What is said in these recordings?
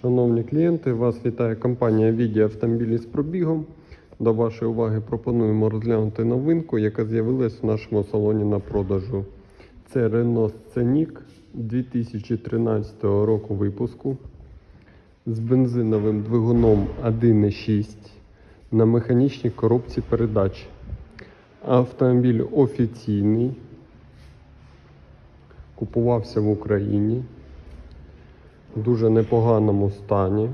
Шановні клієнти, вас вітає компанія Віді автомобілі з пробігом. До вашої уваги пропонуємо розглянути новинку, яка з'явилась в нашому салоні на продажу. Це Renault Scenic 2013 року випуску з бензиновим двигуном 1.6 на механічній коробці передач. Автомобіль офіційний, купувався в Україні в дуже непоганому стані.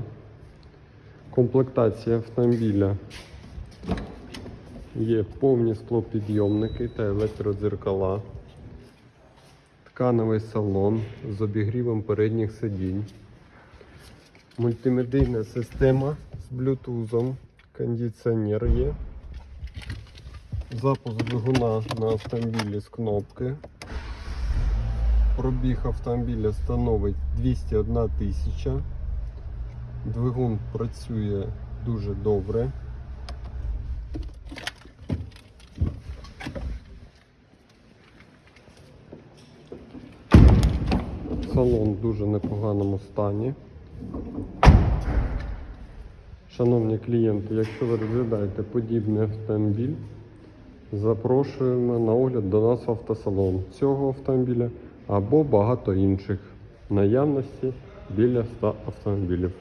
Комплектація автомобіля. Є повні склопідйомники та електродзеркала, ткановий салон з обігрівом передніх сидінь, мультимедійна система з блютузом, кондиціонер є, запуск двигуна на автомобілі з кнопки. Пробіг автомобіля становить 201 тисяча. Двигун працює дуже добре. Салон в дуже непоганому стані. Шановні клієнти, якщо ви розглядаєте подібний автомобіль, запрошуємо на огляд до нас автосалон цього автомобіля або багато інших наявності біля 100 автомобілів.